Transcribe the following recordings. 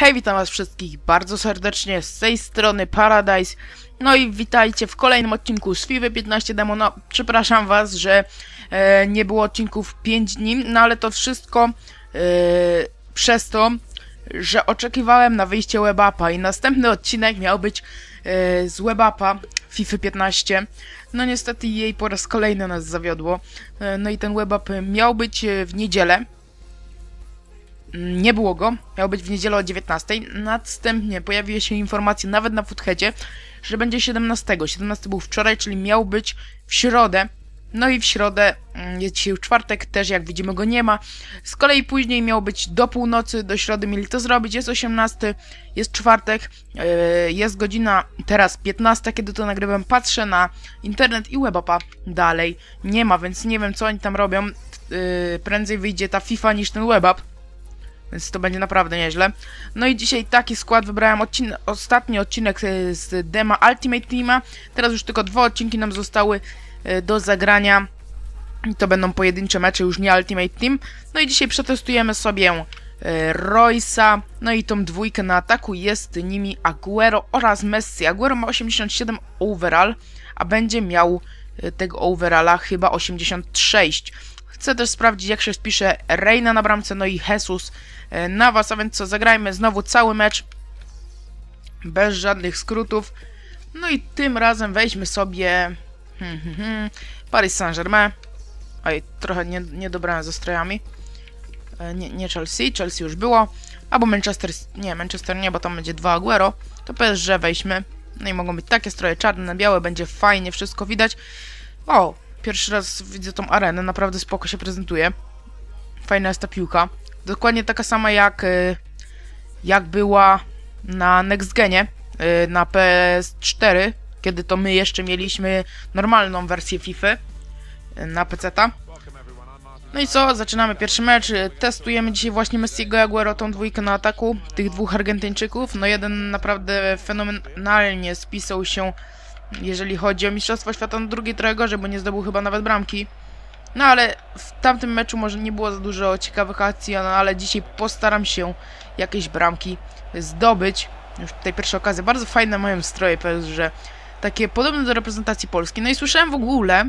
Hej, witam was wszystkich bardzo serdecznie z tej strony Paradise. No i witajcie w kolejnym odcinku z FIFA 15 Demo. No, przepraszam was, że e, nie było odcinków 5 dni, no ale to wszystko e, przez to, że oczekiwałem na wyjście WebAppa i następny odcinek miał być e, z WebAppa FIFA 15. No niestety jej po raz kolejny nas zawiodło. E, no i ten WebApp miał być e, w niedzielę. Nie było go, miał być w niedzielę o 19. Następnie pojawiły się informacje nawet na Footheadzie, że będzie 17. 17 był wczoraj, czyli miał być w środę. No i w środę, mm, jest dzisiaj czwartek, też jak widzimy go nie ma. Z kolei później miał być do północy, do środy mieli to zrobić. Jest 18, jest czwartek, yy, jest godzina teraz 15, kiedy to nagrywam. Patrzę na internet i webapa dalej nie ma, więc nie wiem co oni tam robią. Yy, prędzej wyjdzie ta FIFA niż ten webap. Więc to będzie naprawdę nieźle. No i dzisiaj taki skład wybrałem odcin ostatni odcinek e, z dema Ultimate Teama. Teraz już tylko dwa odcinki nam zostały e, do zagrania. I to będą pojedyncze mecze, już nie Ultimate Team. No i dzisiaj przetestujemy sobie e, Roysa, no i tą dwójkę na ataku jest nimi Aguero oraz Messi. Aguero ma 87 overall, a będzie miał tego overalla chyba 86. Chcę też sprawdzić jak się spisze Reina na bramce, no i Jesus na was, a więc co, zagrajmy znowu cały mecz bez żadnych skrótów. No i tym razem weźmy sobie hmm, hmm, hmm, Paris Saint-Germain. Oj, trochę nie, nie dobrałem ze strojami. E, nie, nie Chelsea, Chelsea już było. Albo Manchester, nie, Manchester nie, bo tam będzie dwa Aguero. To PSG weźmy. No i mogą być takie stroje czarne na białe, będzie fajnie, wszystko widać. O, pierwszy raz widzę tą arenę, naprawdę spoko się prezentuje. Fajna jest ta piłka. Dokładnie taka sama jak, y, jak była na Next Genie, y, na PS4, kiedy to my jeszcze mieliśmy normalną wersję FIFA y, na PC-ta. No i co, zaczynamy pierwszy mecz, testujemy dzisiaj właśnie Messiego i Aguero, tą dwójkę na ataku, tych dwóch Argentyńczyków, no jeden naprawdę fenomenalnie spisał się, jeżeli chodzi o Mistrzostwo Świata, no drugi trochę gorzej, bo nie zdobył chyba nawet bramki. No ale w tamtym meczu może nie było za dużo ciekawych akcji, no ale dzisiaj postaram się jakieś bramki zdobyć. Już tutaj pierwsza okazja. Bardzo fajne mają stroje, że takie podobne do reprezentacji Polski. No i słyszałem w ogóle,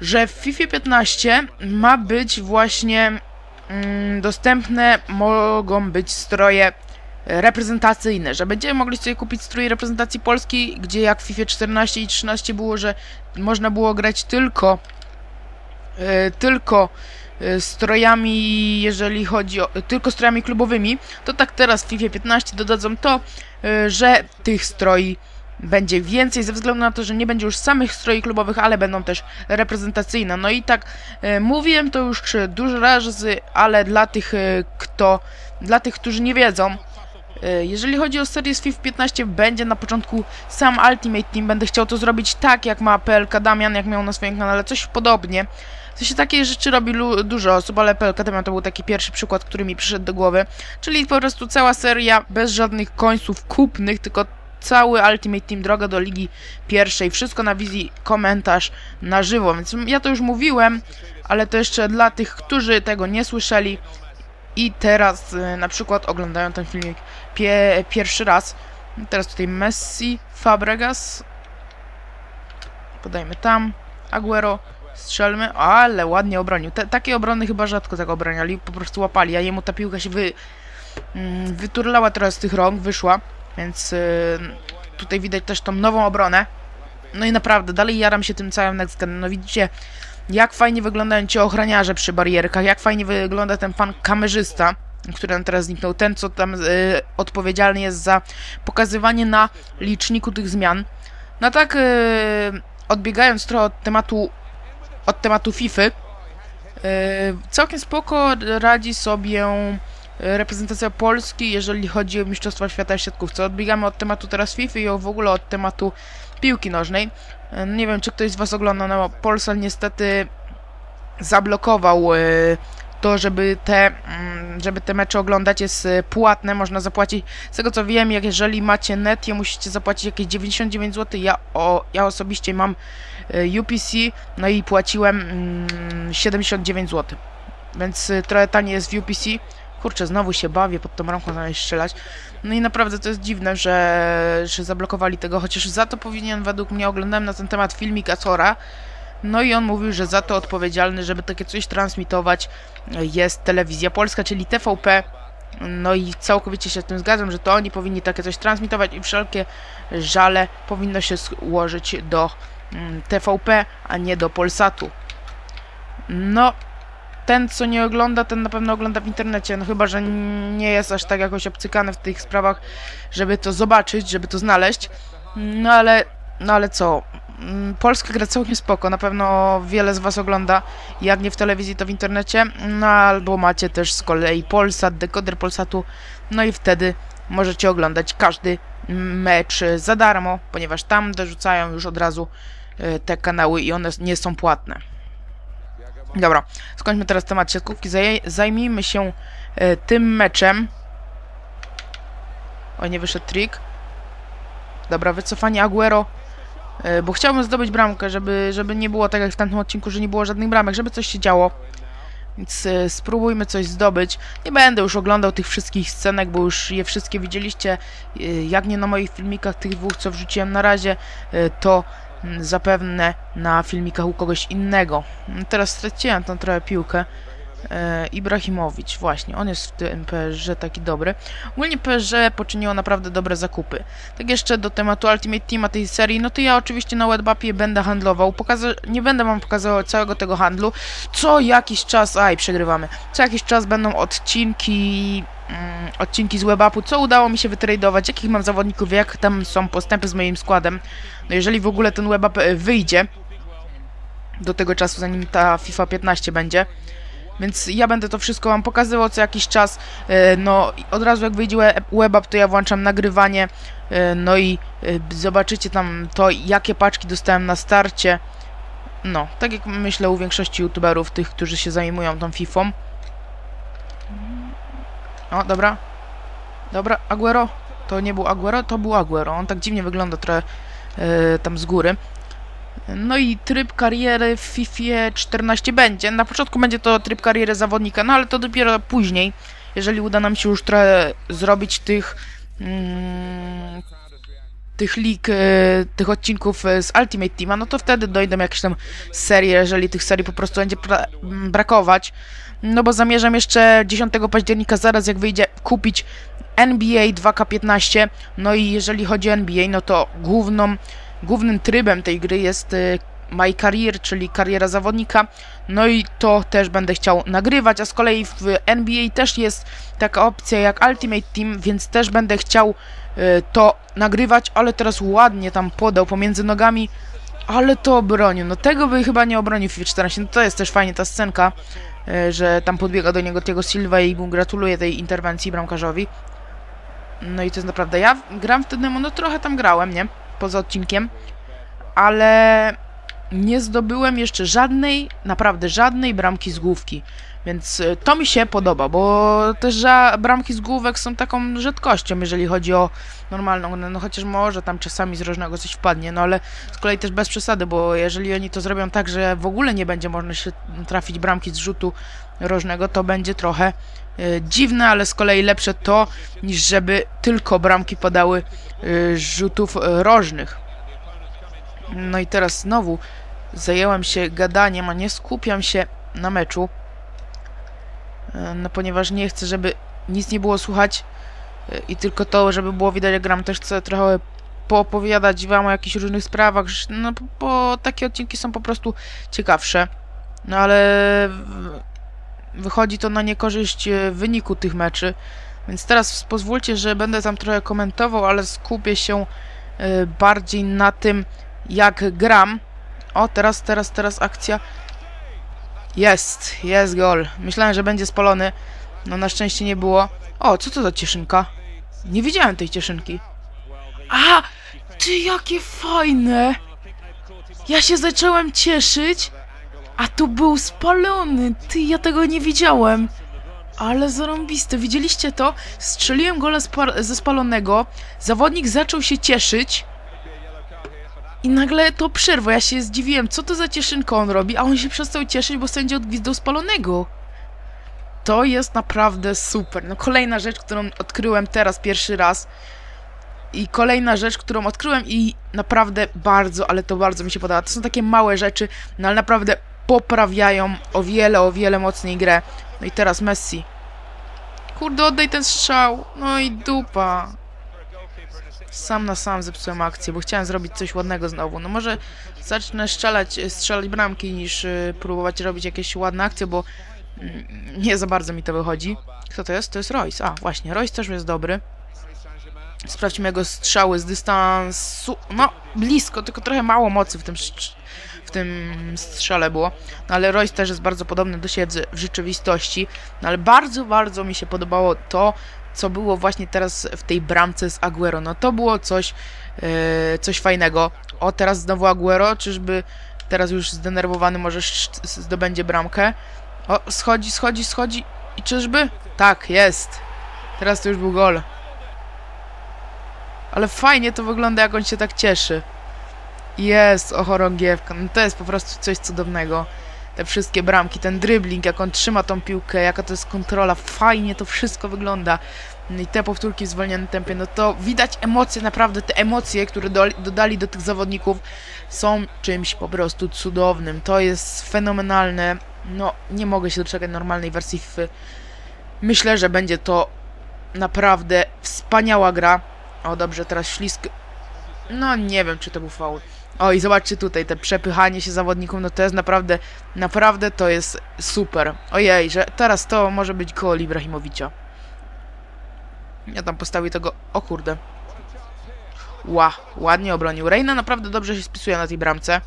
że w FIFA 15 ma być właśnie mm, dostępne, mogą być stroje reprezentacyjne, że będziemy mogli sobie kupić strój reprezentacji Polski, gdzie jak w FIFA 14 i 13 było, że można było grać tylko E, tylko e, strojami, jeżeli chodzi o tylko strojami klubowymi, to tak teraz w FIFA 15 dodadzą to, e, że tych stroi będzie więcej ze względu na to, że nie będzie już samych stroi klubowych, ale będą też reprezentacyjne. No i tak e, mówiłem to już dużo razy, ale dla tych, e, kto, dla tych, którzy nie wiedzą, jeżeli chodzi o serię z FIFA 15, będzie na początku sam Ultimate Team. Będę chciał to zrobić tak, jak ma PLK Damian, jak miał na swoim kanale, coś podobnie. To się takie rzeczy robi dużo osób, ale PLK to był taki pierwszy przykład, który mi przyszedł do głowy. Czyli po prostu cała seria bez żadnych końców kupnych, tylko cały Ultimate Team, droga do Ligi Pierwszej, wszystko na wizji, komentarz na żywo, więc ja to już mówiłem, ale to jeszcze dla tych, którzy tego nie słyszeli i teraz y, na przykład oglądają ten filmik pie pierwszy raz. Teraz tutaj Messi, Fabregas, podajmy tam, Aguero, Strzelmy, ale ładnie obronił. Takie obrony chyba rzadko tak obraniali, po prostu łapali, a jemu ta piłka się wy, mm, wyturlała teraz z tych rąk, wyszła, więc y, tutaj widać też tą nową obronę. No i naprawdę, dalej jaram się tym całym next gen. No widzicie, jak fajnie wyglądają ci ochraniarze przy barierkach, jak fajnie wygląda ten pan kamerzysta, który nam teraz zniknął, ten co tam y, odpowiedzialny jest za pokazywanie na liczniku tych zmian. No tak, y, odbiegając trochę od tematu od tematu FIFA. E, całkiem spoko radzi sobie reprezentacja Polski, jeżeli chodzi o Mistrzostwa Świata w siatkówce. Odbiegamy od tematu teraz FIFA i w ogóle od tematu piłki nożnej. E, nie wiem, czy ktoś z Was ogląda, no Polsal niestety zablokował e, to, żeby te, mm, żeby te mecze oglądać jest płatne, można zapłacić, z tego co wiem, jak jeżeli macie net, musicie zapłacić jakieś 99 zł, ja, o, ja osobiście mam E, UPC, no i płaciłem 79 mm, zł. Więc e, trochę taniej jest w UPC, Kurczę, znowu się bawię pod tą ramką zamiast strzelać. No i naprawdę to jest dziwne, że, że zablokowali tego, chociaż za to powinien, według mnie, oglądałem na ten temat filmik Azora. No i on mówił, że za to odpowiedzialny, żeby takie coś transmitować jest telewizja polska, czyli TVP. No i całkowicie się z tym zgadzam, że to oni powinni takie coś transmitować i wszelkie żale powinno się złożyć do mm, TVP, a nie do Polsatu. No, ten co nie ogląda, ten na pewno ogląda w internecie, no chyba, że nie jest aż tak jakoś obcykany w tych sprawach, żeby to zobaczyć, żeby to znaleźć. No ale, no ale co, Mm, Polska gra całkiem spoko, na pewno wiele z was ogląda, jak nie w telewizji, to w internecie, no albo macie też z kolei Polsat, dekoder Polsatu, no i wtedy możecie oglądać każdy mecz za darmo, ponieważ tam dorzucają już od razu e, te kanały i one nie są płatne. Dobra, skończmy teraz temat siatkówki, zajmijmy się e, tym meczem. O, nie wyszedł trik. Dobra, wycofanie Aguero E, bo chciałbym zdobyć bramkę, żeby, żeby nie było tak jak w tamtym odcinku, że nie było żadnych bramek, żeby coś się działo. Więc e, spróbujmy coś zdobyć. Nie będę już oglądał tych wszystkich scenek, bo już je wszystkie widzieliście. Jak nie na moich filmikach, tych dwóch, co wrzuciłem na razie, to zapewne na filmikach u kogoś innego. Teraz straciłem tą trochę piłkę. E, Ibrahimowicz, właśnie, on jest w tym PSG taki dobry. Ogólnie PSG poczyniło naprawdę dobre zakupy. Tak jeszcze do tematu Ultimate Teama tej serii, no to ja oczywiście na Webapie będę handlował. Pokaza nie będę wam pokazywał całego tego handlu. Co jakiś czas, aj, przegrywamy. Co jakiś czas będą odcinki mm, odcinki z webapu, co udało mi się wytradować, jakich mam zawodników, jak tam są postępy z moim składem. No jeżeli w ogóle ten webap e, wyjdzie do tego czasu, zanim ta FIFA 15 będzie, więc ja będę to wszystko wam pokazywał co jakiś czas. E, no od razu jak wyjdzie WebApp, to ja włączam nagrywanie. E, no i zobaczycie tam to, jakie paczki dostałem na starcie. No, tak jak myślę u większości youtuberów, tych, którzy się zajmują tą FIFą. O, dobra. Dobra, Aguero. To nie był Aguero, to był Aguero. On tak dziwnie wygląda trochę tam z góry. No i tryb kariery w FIFA 14 będzie. Na początku będzie to tryb kariery zawodnika, no ale to dopiero później, jeżeli uda nam się już trochę zrobić tych mm, tych lig, e, tych odcinków e, z Ultimate Teama, no to wtedy dojdą jakieś tam serie, jeżeli tych serii po prostu będzie brakować. No bo zamierzam jeszcze 10 października, zaraz jak wyjdzie, kupić NBA 2K15. No i jeżeli chodzi o NBA, no to główną Głównym trybem tej gry jest y, My Career, czyli kariera zawodnika. No i to też będę chciał nagrywać, a z kolei w NBA też jest taka opcja jak Ultimate Team, więc też będę chciał y, to nagrywać, ale teraz ładnie tam podał pomiędzy nogami, ale to obronił. No tego by chyba nie obronił w FIFA 14. No to jest też fajnie ta scenka, y, że tam podbiega do niego Tiago Silva i mu gratuluje tej interwencji bramkarzowi. No i to jest naprawdę, ja gram w Tottenhamu, no trochę tam grałem, nie? poza odcinkiem, ale nie zdobyłem jeszcze żadnej, naprawdę żadnej bramki z główki. Więc e, to mi się podoba, bo też bramki z główek są taką rzadkością, jeżeli chodzi o normalną, no, chociaż może tam czasami z rożnego coś wpadnie, no ale z kolei też bez przesady, bo jeżeli oni to zrobią tak, że w ogóle nie będzie można się trafić bramki z rzutu rożnego, to będzie trochę e, dziwne, ale z kolei lepsze to, niż żeby tylko bramki padały e, rzutów rożnych. No i teraz znowu zajęłam się gadaniem, a nie skupiam się na meczu. E, no ponieważ nie chcę, żeby nic nie było słuchać e, i tylko to, żeby było widać jak gram. Też chcę trochę poopowiadać wam o jakichś różnych sprawach, no bo takie odcinki są po prostu ciekawsze. No ale wychodzi to na niekorzyść e, wyniku tych meczy. Więc teraz pozwólcie, że będę tam trochę komentował, ale skupię się bardziej na tym, jak gram. O, teraz, teraz, teraz akcja. Jest, jest gol. Myślałem, że będzie spalony. No na szczęście nie było. O, co to za cieszynka? Nie widziałem tej cieszynki. A, ty jakie fajne! Ja się zacząłem cieszyć, a tu był spalony. Ty, ja tego nie widziałem. Ale zarąbiste, widzieliście to? Strzeliłem gola ze spalonego, zawodnik zaczął się cieszyć, i nagle to przerwa, ja się zdziwiłem, co to za cieszynko on robi, a on się przestał cieszyć, bo sędzia odgwizdał spalonego. to jest naprawdę super. No kolejna rzecz, którą odkryłem teraz pierwszy raz. I kolejna rzecz, którą odkryłem i naprawdę bardzo, ale to bardzo mi się podoba. To są takie małe rzeczy, no ale naprawdę poprawiają o wiele, o wiele mocniej grę. No i teraz Messi. Kurde, oddaj ten strzał. No i dupa. Sam na sam zepsułem akcję, bo chciałem zrobić coś ładnego znowu. No może zacznę strzelać, strzelać bramki niż y, próbować robić jakieś ładne akcje, bo mm, nie za bardzo mi to wychodzi. Kto to jest? To jest Royce. A, właśnie, Royce też jest dobry. Sprawdźmy jego strzały z dystansu. No, blisko, tylko trochę mało mocy w tym, w tym strzale było. No, ale Royce też jest bardzo podobny do siebie w rzeczywistości. No, ale bardzo, bardzo mi się podobało to, co było właśnie teraz w tej bramce z Aguero. No to było coś, yy, coś fajnego. O, teraz znowu Aguero, czyżby teraz już zdenerwowany może zdobędzie bramkę. O, schodzi, schodzi, schodzi. I czyżby? Tak, jest. Teraz to już był gol. Ale fajnie to wygląda, jak on się tak cieszy. Jest, ochorągiewka. No to jest po prostu coś cudownego. Te wszystkie bramki, ten dribbling, jak on trzyma tą piłkę, jaka to jest kontrola. Fajnie to wszystko wygląda. I te powtórki w zwolnionym tempie, no to widać emocje, naprawdę te emocje, które do, dodali do tych zawodników są czymś po prostu cudownym. To jest fenomenalne. No, nie mogę się doczekać normalnej wersji FIFA. Myślę, że będzie to naprawdę wspaniała gra. O, dobrze, teraz ślisk... No, nie wiem, czy to był faul. O, i zobaczcie tutaj, te przepychanie się zawodników, no to jest naprawdę, naprawdę to jest super. Ojej, że teraz to może być gol Ibrahimowicza. Ja tam postawię tego... O kurde. Ła, ładnie obronił. Reina naprawdę dobrze się spisuje na tej bramce.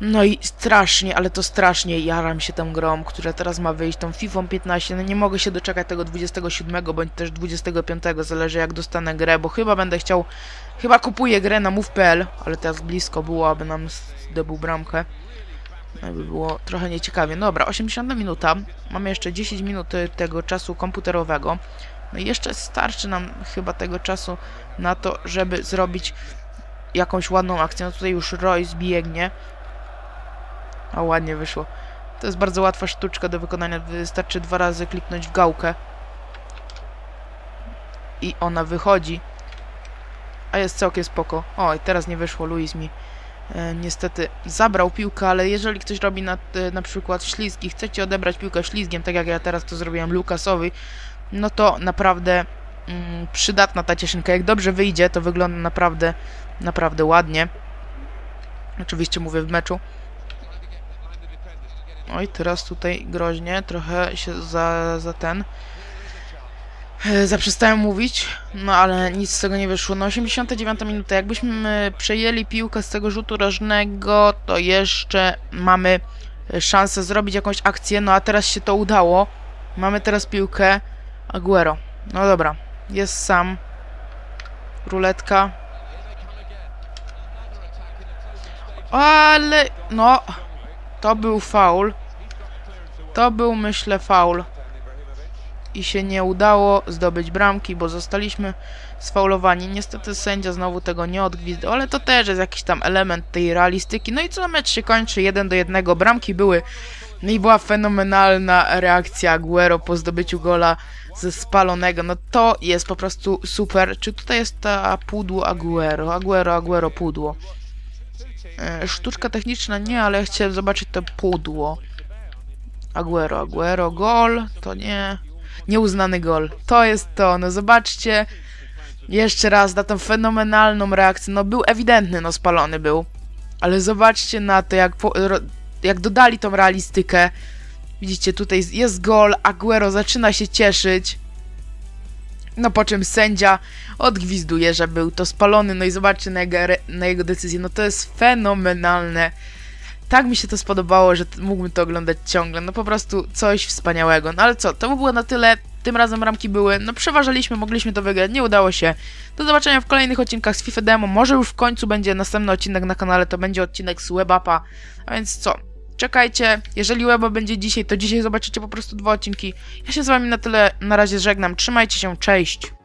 No i strasznie, ale to strasznie jaram się tą grą, która teraz ma wyjść, tą FIFA 15. No nie mogę się doczekać tego 27 bądź też 25, zależy jak dostanę grę, bo chyba będę chciał, chyba kupuję grę na move.pl, ale teraz blisko było, aby nam zdobył bramkę. No by było trochę nieciekawie. Dobra, 80 minuta, mamy jeszcze 10 minut tego czasu komputerowego. No i jeszcze starczy nam chyba tego czasu na to, żeby zrobić jakąś ładną akcję. No tutaj już Royce biegnie. A ładnie wyszło. To jest bardzo łatwa sztuczka do wykonania. Wystarczy dwa razy kliknąć w gałkę. I ona wychodzi. A jest całkiem spoko. O, i teraz nie wyszło. Luis mi e, niestety zabrał piłkę, ale jeżeli ktoś robi na, e, na przykład ślizgi, chcecie odebrać piłkę ślizgiem, tak jak ja teraz to zrobiłem Lukasowi, no to naprawdę mm, przydatna ta cieszynka. Jak dobrze wyjdzie, to wygląda naprawdę, naprawdę ładnie. Oczywiście mówię w meczu. Oj, teraz tutaj groźnie, trochę się za, za ten... E, zaprzestałem mówić, no ale nic z tego nie wyszło. No 89 minuta, jakbyśmy przejęli piłkę z tego rzutu rożnego, to jeszcze mamy szansę zrobić jakąś akcję, no a teraz się to udało. Mamy teraz piłkę Aguero. No dobra, jest sam. Ruletka. Ale, no, to był faul. To był, myślę, faul. I się nie udało zdobyć bramki, bo zostaliśmy sfaulowani. Niestety sędzia znowu tego nie odgwizdał, ale to też jest jakiś tam element tej realistyki. No i co mecz się kończy 1 do 1. Bramki były. No i była fenomenalna reakcja Aguero po zdobyciu gola ze spalonego. No to jest po prostu super. Czy tutaj jest ta pudło Aguero? Aguero, Aguero, pudło. E, sztuczka techniczna nie, ale chciałem zobaczyć to pudło. Aguero, Aguero, gol, to nie... Nieuznany gol. To jest to, no zobaczcie jeszcze raz na tą fenomenalną reakcję. No był ewidentny, no spalony był. Ale zobaczcie na to, jak, po, jak dodali tą realistykę. Widzicie, tutaj jest gol, Aguero zaczyna się cieszyć. No po czym sędzia odgwizduje, że był to spalony, no i zobaczcie na jego, na jego decyzję. No to jest fenomenalne. Tak mi się to spodobało, że mógłbym to oglądać ciągle. No po prostu coś wspaniałego. No ale co, to by było na tyle. Tym razem ramki były, no przeważaliśmy, mogliśmy to wygrać, nie udało się. Do zobaczenia w kolejnych odcinkach z FIFA Demo. Może już w końcu będzie następny odcinek na kanale, to będzie odcinek z WebAppa. A więc co, czekajcie. Jeżeli Weba będzie dzisiaj, to dzisiaj zobaczycie po prostu dwa odcinki. Ja się z wami na tyle na razie żegnam. Trzymajcie się, cześć!